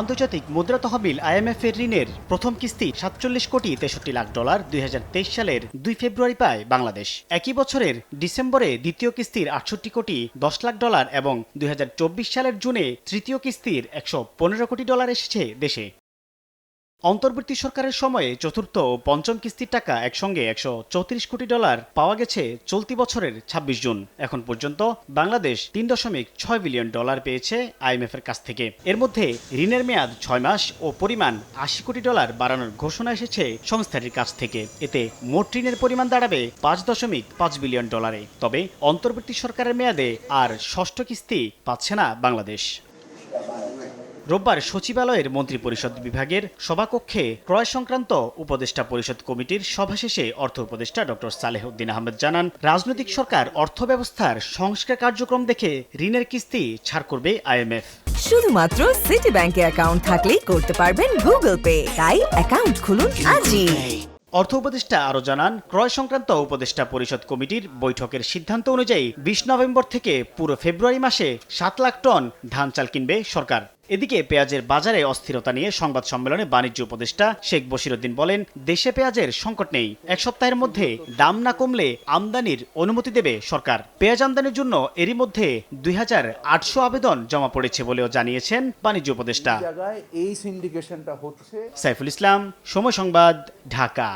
আন্তর্জাতিক মুদ্রা তহবিল আইএমএফ এর ঋণের প্রথম কিস্তি সাতচল্লিশ কোটি তেষট্টি লাখ ডলার দুই হাজার তেইশ সালের দুই ফেব্রুয়ারি পায় বাংলাদেশ। একই বছরের ডিসেম্বরে দ্বিতীয় কিস্তির আটষট্টি কোটি দশ লাখ ডলার এবং দুই হাজার চব্বিশ সালের জুনে তৃতীয় কিস্তির একশো পনেরো কোটি ডলার এসেছে দেশে। অন্তর্বর্তী সরকারের সময়ে চতুর্থ ও পঞ্চম কিস্তির টাকা একসঙ্গে একশো চৌত্রিশ কোটি ডলার পাওয়া গেছে চলতি বছরের ২৬ জুন। এখন পর্যন্ত বাংলাদেশ তিন দশমিক ছয় বিলিয়ন ডলার পেয়েছে আইএমএফ এর কাছ থেকে। এর মধ্যে ঋণের মেয়াদ ছয় মাস ও পরিমাণ আশি কোটি ডলার বাড়ানোর ঘোষণা এসেছে সংস্থাটির কাছ থেকে। এতে মোট ঋণের পরিমাণ দাঁড়াবে পাঁচ দশমিক পাঁচ বিলিয়ন ডলারে। তবে অন্তর্বর্তী সরকারের মেয়াদে আর ষষ্ঠ কিস্তি পাচ্ছে না বাংলাদেশ। রোববার সচিবালয়ের মন্ত্রিপরিষদ বিভাগের সভাকক্ষে ক্রয় সংক্রান্ত উপদেষ্টা পরিষদ কমিটির সভা শেষে অর্থ উপদেষ্টা ডক্টর সালেহ উদ্দিন আহমেদ জানান রাজনৈতিক সরকার অর্থ ব্যবস্থার সংস্কার কার্যক্রম দেখে ঋণের কিস্তি ছাড় করবে আইএমএফ শুধুমাত্র সিটি ব্যাংকে অ্যাকাউন্ট থাকলেই করতে পারবেন গুগল পে। তাই অ্যাকাউন্ট খুলুন আজই। অর্থ উপদেষ্টা আরও জানান ক্রয় সংক্রান্ত উপদেষ্টা পরিষদ কমিটির বৈঠকের সিদ্ধান্ত অনুযায়ী বিশ নভেম্বর থেকে পুরো ফেব্রুয়ারি মাসে সাত লাখ টন ধান চাল কিনবে সরকার। এদিকে পেঁয়াজের বাজারে অস্থিরতা নিয়ে সংবাদ সম্মেলনে বাণিজ্য উপদেষ্টা শেখ বশিরউদ্দিন বলেন দেশে পেঁয়াজের সংকট নেই। এক সপ্তাহের মধ্যে দাম না কমলে আমদানির অনুমতি দেবে সরকার। পেঁয়াজ আমদানির জন্য এরই মধ্যে দুই হাজার আটশো আবেদন জমা পড়েছে বলেও জানিয়েছেন বাণিজ্য উপদেষ্টা। এই সিন্ডিকেশনটা হচ্ছে সাইফুল ইসলাম সময় সংবাদ ঢাকা।